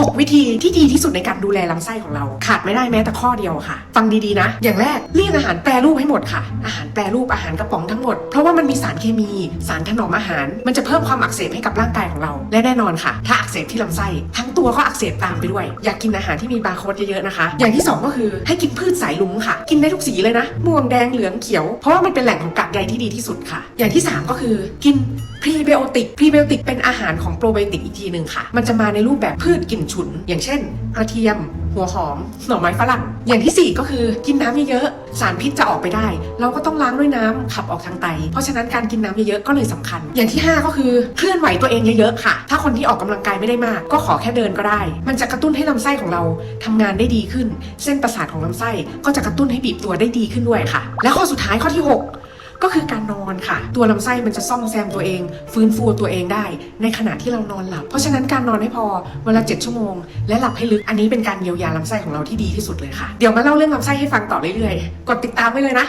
6 วิธีที่ดีที่สุดในการดูแลลำไส้ของเรา ขาดไม่ได้แม้แต่ข้อเดียวค่ะ ฟังดีๆนะ อย่างแรกเลี่ยงอาหารแปรรูปให้หมดค่ะ อาหารแปรรูปอาหารกระป๋องทั้งหมด เพราะว่ามันมีสารเคมี สารถนอมอาหาร มันจะเพิ่มความอักเสบให้กับร่างกายของเรา และแน่นอนค่ะ ถ้าอักเสบที่ลำไส้ทั้งตัวก็อักเสบตามไปด้วย อยากกินอาหารที่มีบาร์โค้ดเยอะๆนะคะ อย่างที่สองก็คือให้กินพืชสายลุงค่ะ กินได้ทุกสีเลยนะม่วงแดงเหลืองเขียว เพราะว่ามันเป็นแหล่งของกากใยที่ดีที่สุดค่ะ อย่างที่สามก็คือกิน พรีไบโอติกพรีไบโอติกเป็นอาหารของโปรไบโอติกอีกทีหนึ่งค่ะ มันจะมาในรูปแบบพืชกลิ่นฉุน อย่างเช่น กระเทียม หัวหอม หน่อไม้ฝรั่ง อย่างที่ 4 ก็คือกินน้ำเยอะๆสารพิษจะออกไปได้ เราก็ต้องล้างด้วยน้ำขับออกทางไต เพราะฉะนั้นการกินน้ำเยอะๆก็เลยสำคัญ อย่างที่ 5 ก็คือเคลื่อนไหวตัวเองเยอะๆค่ะ ถ้าคนที่ออกกำลังกายไม่ได้มาก ก็ขอแค่เดินก็ได้ มันจะกระตุ้นให้ลำไส้ของเราทำงานได้ดีขึ้น เส้นประสาทของลำไส้ก็จะกระตุ้นให้บีบตัวได้ดีขึ้นด้วยค่ะ และข้อสุดท้ายข้อที่ 6 ก็คือการนอนค่ะ ตัวลำไส้มันจะซ่อมแซมตัวเอง ฟื้นฟูตัวเองได้ ในขณะที่เรานอนหลับ เพราะฉะนั้นการนอนให้พอวันละ7ชั่วโมง และหลับให้ลึกอันนี้เป็นการเยียวยาลำไส้ของเราที่ดีที่สุดเลยค่ะ เดี๋ยวมาเล่าเรื่องลำไส้ให้ฟังต่อเรื่อยๆ กดติดตามไว้เลยนะ